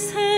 his hand.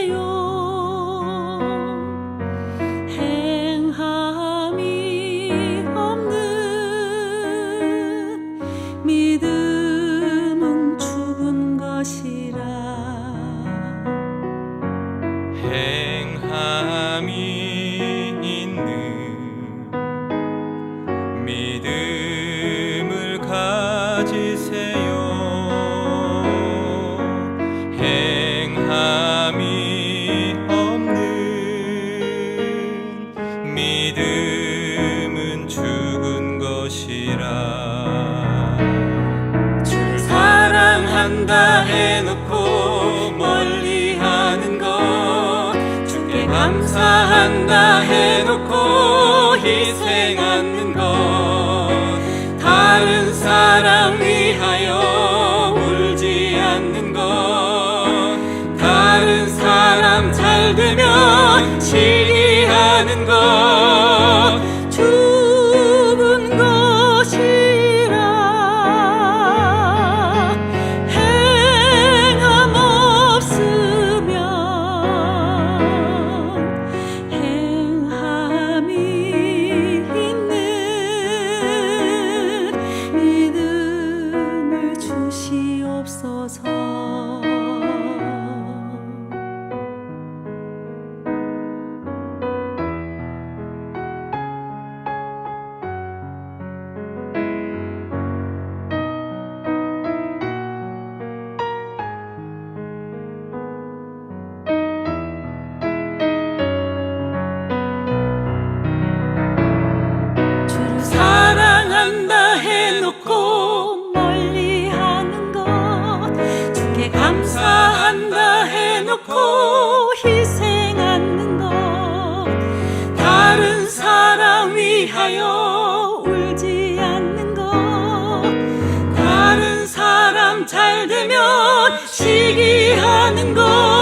주를 사랑한다 해놓고 멀리하는 것. 주께 감사한다 해놓고 희생하는 것. 다른 사람 위하여 울지 않는 것. 다른 사람 잘 되면 시기하는 것 감사한다 해놓고 희생하는 것. 다른 사람 위하여 울지 않는 것. 다른 사람 잘 되면 시기하는 것